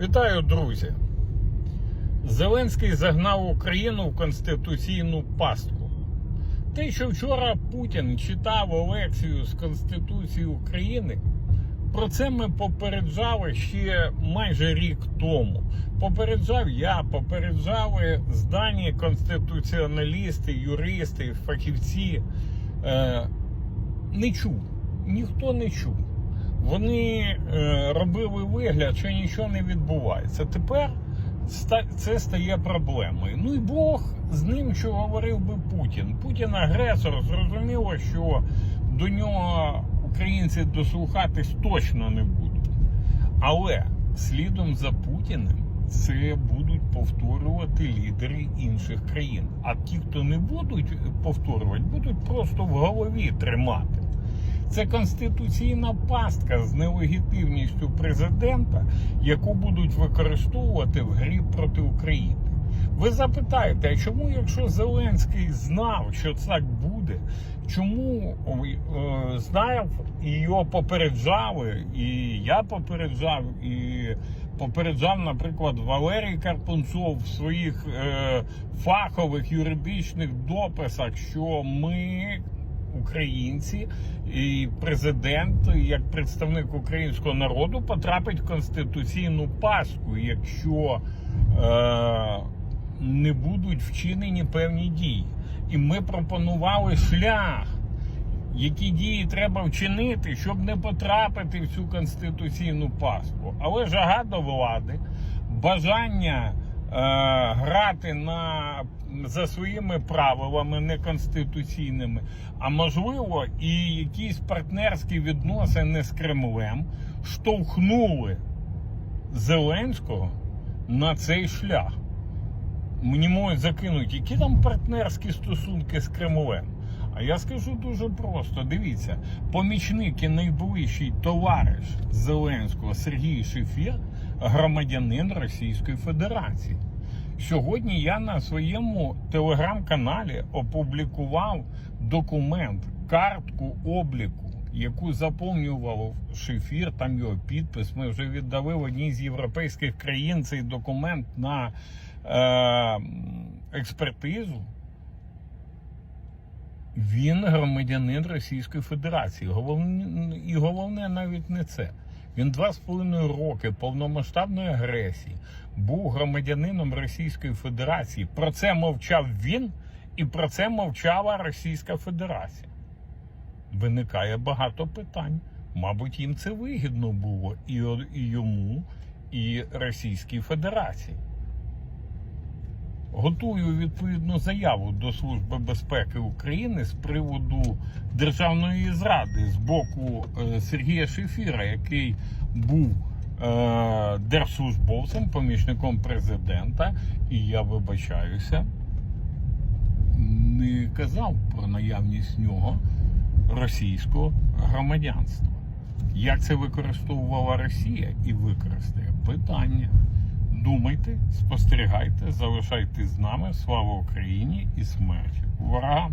Вітаю, друзі! Зеленський загнав Україну в конституційну пастку. Те, що вчора Путін читав лекцію з Конституції України, про це ми попереджали ще майже рік тому. Попереджав я, попереджали здані конституціоналісти, юристи, фахівці. Е, не чув, ніхто не чув. Вони е, робили вигляд, що нічого не відбувається. Тепер це стає проблемою. Ну і Бог з ним, що говорив би Путін. Путін агресор, зрозуміло, що до нього українці дослухатись точно не будуть. Але слідом за Путіним це будуть повторювати лідери інших країн. А ті, хто не будуть повторювати, будуть просто в голові тримати. Це конституційна пастка з нелегітимністю президента, яку будуть використовувати в грі проти України. Ви запитаєте, а чому, якщо Зеленський знав, що так буде, чому е, знав і його попереджали, і я попереджав, і попереджав, наприклад, Валерій Карпунцов в своїх е, фахових юридичних дописах, що ми українці і президент, як представник українського народу, потрапить в конституційну пастку, якщо е, не будуть вчинені певні дії. І ми пропонували шлях, які дії треба вчинити, щоб не потрапити в цю конституційну пастку. Але жага до влади, бажання е, грати на, за своїми правилами неконституційними, а можливо, і якісь партнерські відносини з Кремлем штовхнули Зеленського на цей шлях. Мені можуть закинути, які там партнерські стосунки з Кремлем. А я скажу дуже просто: дивіться, помічник і найближчий товариш Зеленського Сергій Шефір громадянин Російської Федерації. Сьогодні я на своєму телеграм-каналі опублікував документ, картку обліку, яку заповнював Шефір, там його підпис. Ми вже віддали в одній з європейських країн цей документ на е, експертизу. Він громадянин Російської Федерації. Головне, і головне навіть не це. Він два з половиною роки повномасштабної агресії був громадянином Російської Федерації. Про це мовчав він, і про це мовчала Російська Федерація. Виникає багато питань. Мабуть, їм це вигідно було і, йому, і Російській Федерації. Готую відповідну заяву до Служби безпеки України з приводу державної зради з боку е, Сергія Шефіра, який був е, держслужбовцем, помічником президента, і я вибачаюся, не казав про наявність нього російського громадянства. Як це використовувала Росія і використає? Питання. Думайте, спостерігайте, залишайтесь з нами. Слава Україні і смерть ворогам!